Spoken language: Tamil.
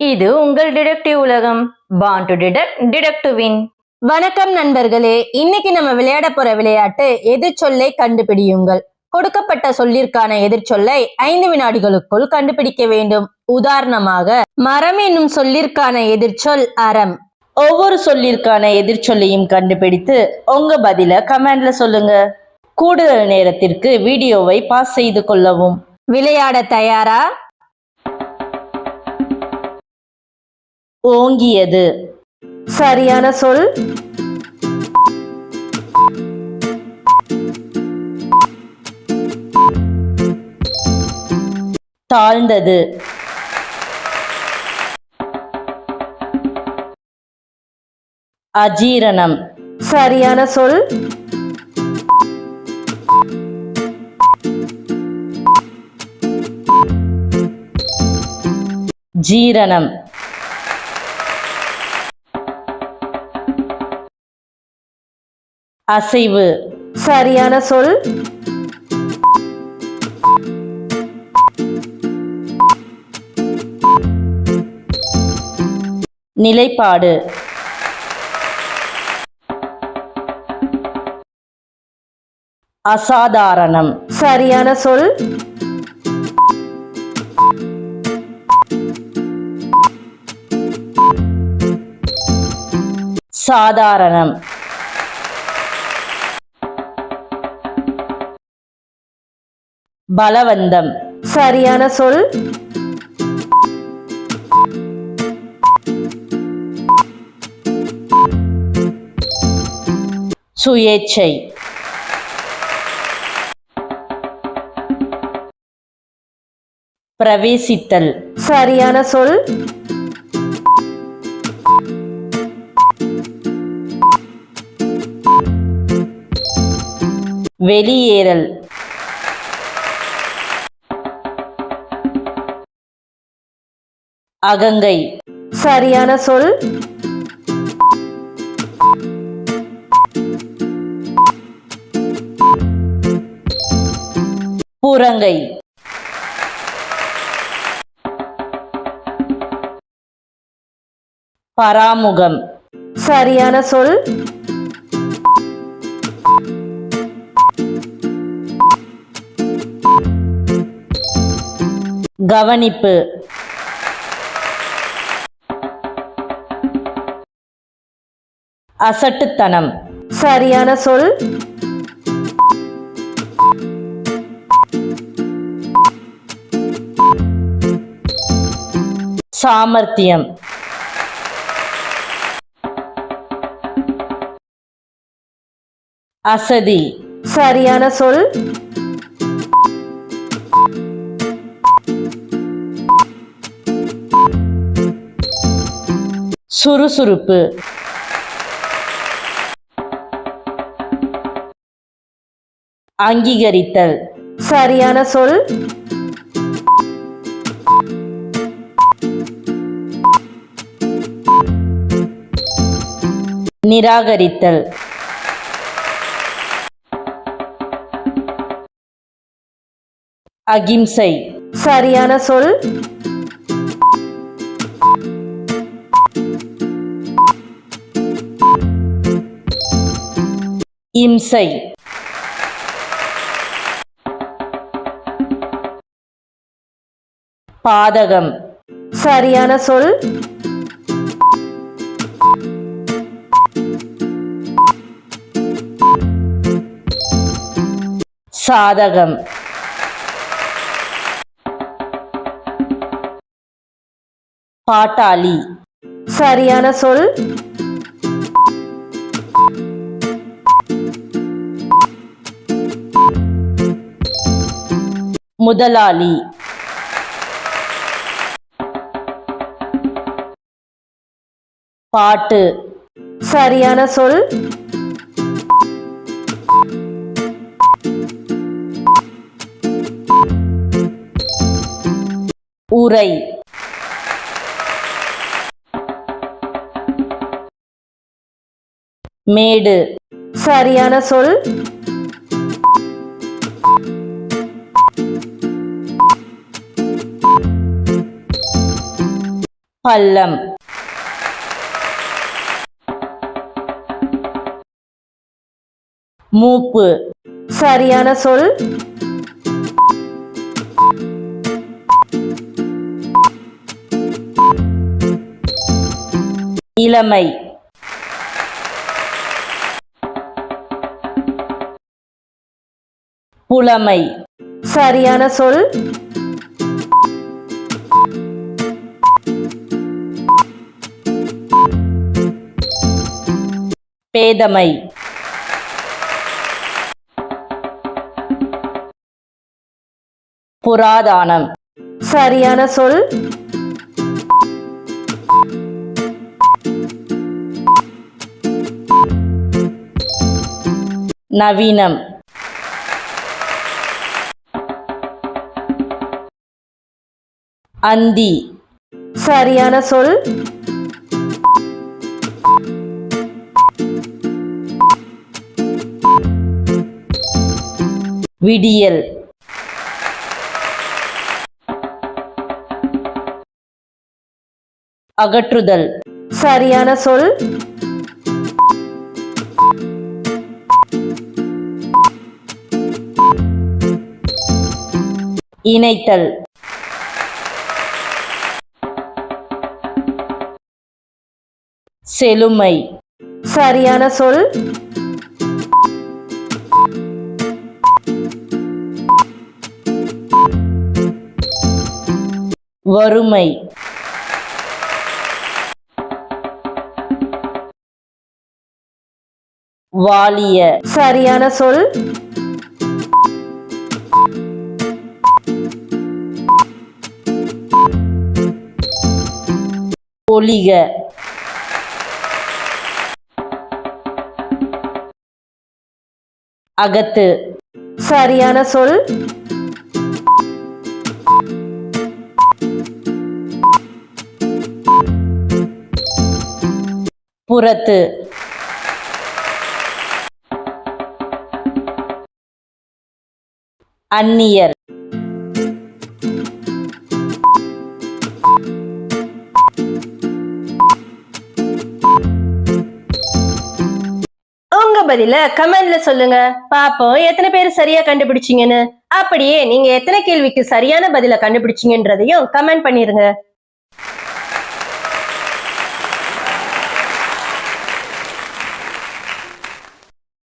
இது உங்கள் டிடெக்டிவ் உலகம். பான் டு டிடெக்ட் டிடெக்டிவின் வின் வணக்கம் நண்பர்களே இன்னைக்கு நம்ம விளையாட போற விளையாட்டு எதிர்ச்சொல்லை கண்டுபிடியுங்கள். கொடுக்கப்பட்ட சொல்லிற்கான எதிர்ச்சொல்லை ஐந்து வினாடிகளுக்குள் கண்டுபிடிக்க வேண்டும். உதாரணமாக மரம் என்னும் சொல்லிற்கான எதிர்ச்சொல் அறம். ஒவ்வொரு சொல்லிற்கான எதிர்ச்சொல்லையும் கண்டுபிடித்து உங்க பதில கமெண்ட்ல சொல்லுங்க. கூடுதல் நேரத்திற்கு வீடியோவை பாஸ் செய்து கொள்ளவும். விளையாட தயாரா? ஓங்கியது. சரியான சொல். தாழ்ந்தது. அஜீரணம். சரியான சொல். ஜீரணம். அசைவு. சரியான சொல்? நிலைப்பாடு. அசாதாரணம். சரியான சொல்? சாதாரணம். பலவந்தம். சரியான சொல்? சுயேச்சை பிரவேசித்தல். சரியான சொல்? வெளியேறல். அகங்கை. சரியான சொல். புறங்கை. பராமுகம். சரியான சொல். கவனிப்பு. அசட்டுத்தனம். சரியான சொல்? சாமர்த்தியம். அசதி. சரியான சொல்? சுறுசுறுப்பு. அங்கீகரித்தல். சரியான சொல்? நிராகரித்தல். அகிம்சை. சரியான சொல்? இம்சை. பாதகம். சரியான சொல்? சாதகம். பாட்டாளி. சரியான சொல்? முதலாளி. பாட்டு. சரியான சொல். உரை. மேடு. சரியான சொல். பள்ளம். மூப்பு. சரியான சொல். இளமை. புலமை. சரியான சொல். பேதமை. புராதானம். சரியான சொல்? நவீனம். அந்தி. சரியான சொல்? விடியல். அகற்றுதல். சரியான சொல். இணைத்தல். செழுமை. சரியான சொல். வறுமை. வாலிய. சரியான சொல். ஒளிக அகத்து. சரியான சொல். புறத்து. அந்நியர். உங்க பதில கமெண்ட்ல சொல்லுங்க. பாப்போம் எத்தனை பேர் சரியா கண்டுபிடிச்சீங்கன்னு. அப்படியே நீங்க எத்தனை கேள்விக்கு சரியான பதில கண்டுபிடிச்சீங்கன்றதையும் கமெண்ட் பண்ணிருங்க.